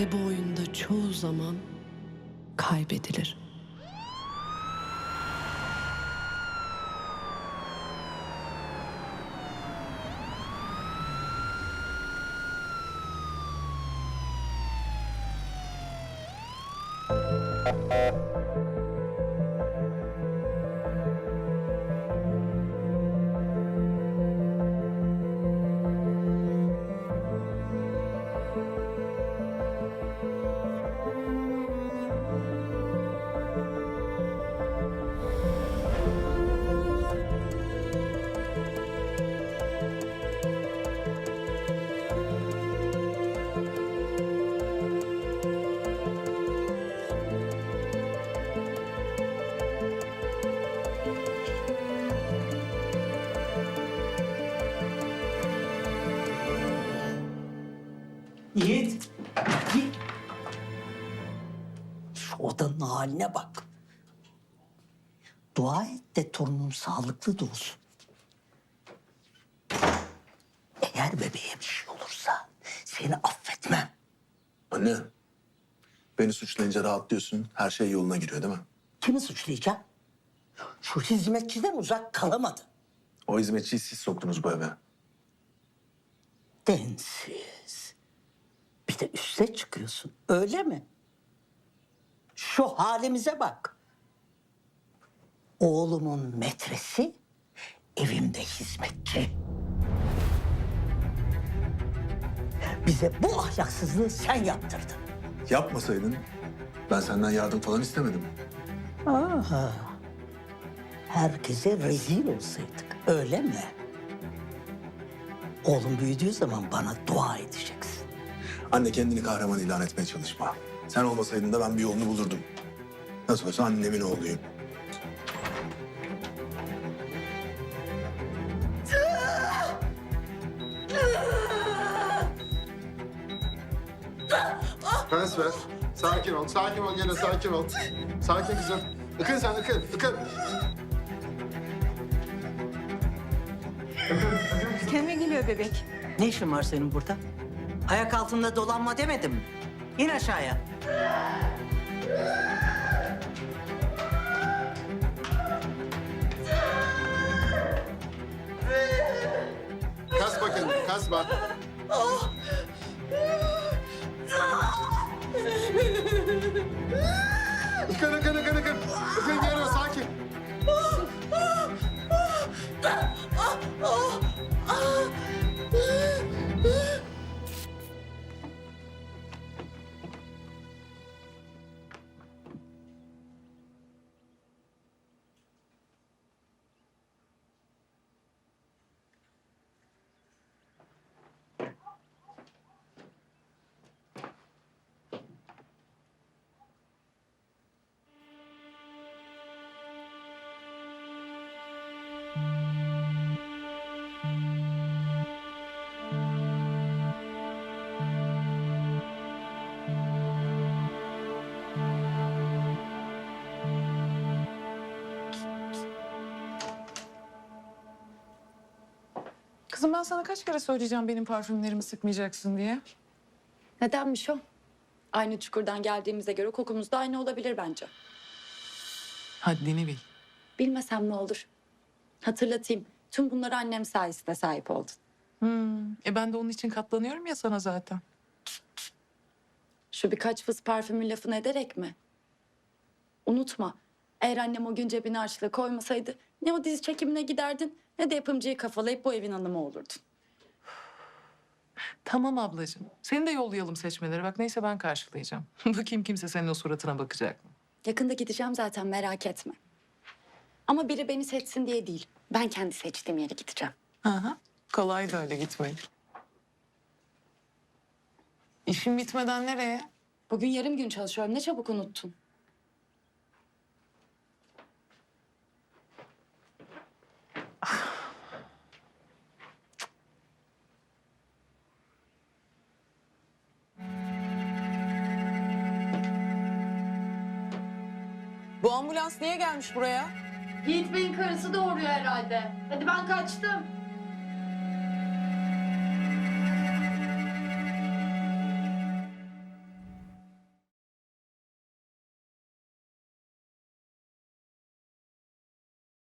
Ve bu oyunda çoğu zaman kaybedilir. Yiğit. Yiğit. Şu odanın haline bak. Dua et de torunun sağlıklı da olsun. Eğer bebeğe bir şey olursa seni affetmem. Anne, beni suçlayınca rahatlıyorsun. Her şey yoluna giriyor değil mi? Kimi suçlayacağım? Şu hizmetçiden uzak kalamadı. O hizmetçiyi siz soktunuz bu eve. Densiz. De üste çıkıyorsun. Öyle mi? Şu halimize bak. Oğlumun metresi evimde hizmetçi. Bize bu ahlaksızlığı sen yaptırdın. Yapmasaydın ben senden yardım falan istemedim. Aha. Herkese rezil olsaydık. Öyle mi? Oğlum büyüdüğü zaman bana dua edeceksin. Anne kendini kahraman ilan etmeye çalışma. Sen olmasaydın da ben bir yolunu bulurdum. Nasıl olsa annemin oğluyum. Pens ver. Sakin ol, sakin ol gene sakin ol. Sakin kızım. Ikın sen, ıkın, ıkın. Kendime geliyor bebek. Ne işin var senin burada? Ayak altında dolanma demedim mi? İn aşağıya. Kas bakayım, kas bak. Ikın, ıkın, ıkın, ıkın. Ikın Kızım ben sana kaç kere söyleyeceğim benim parfümlerimi sıkmayacaksın diye. Nedenmiş o? Aynı çukurdan geldiğimize göre kokumuz da aynı olabilir bence. Haddini bil. Bilmesem ne olur. Hatırlatayım. Tüm bunları annem sayesinde sahip oldun. Hmm. E ben de onun için katlanıyorum ya sana zaten. Şu birkaç fıs parfümün lafını ederek mi? Unutma. Eğer annem o gün cebine harçlığı koymasaydı ne o dizi çekimine giderdin ne de yapımcıyı kafalayıp bu evin hanımı olurdun. Tamam ablacığım. Seni de yollayalım seçmeleri. Bak neyse ben karşılayacağım. Bakayım kimse senin o suratına bakacak mı? Yakında gideceğim zaten merak etme. Ama biri beni seçsin diye değil. Ben kendi seçtiğim yere gideceğim. Aha. Kolay da öyle gitmek. İşin bitmeden nereye? Bugün yarım gün çalışıyorum. Ne çabuk unuttun. Bu ambulans niye gelmiş buraya? Yiğit Bey'in karısı doğuruyor herhalde. Hadi ben kaçtım.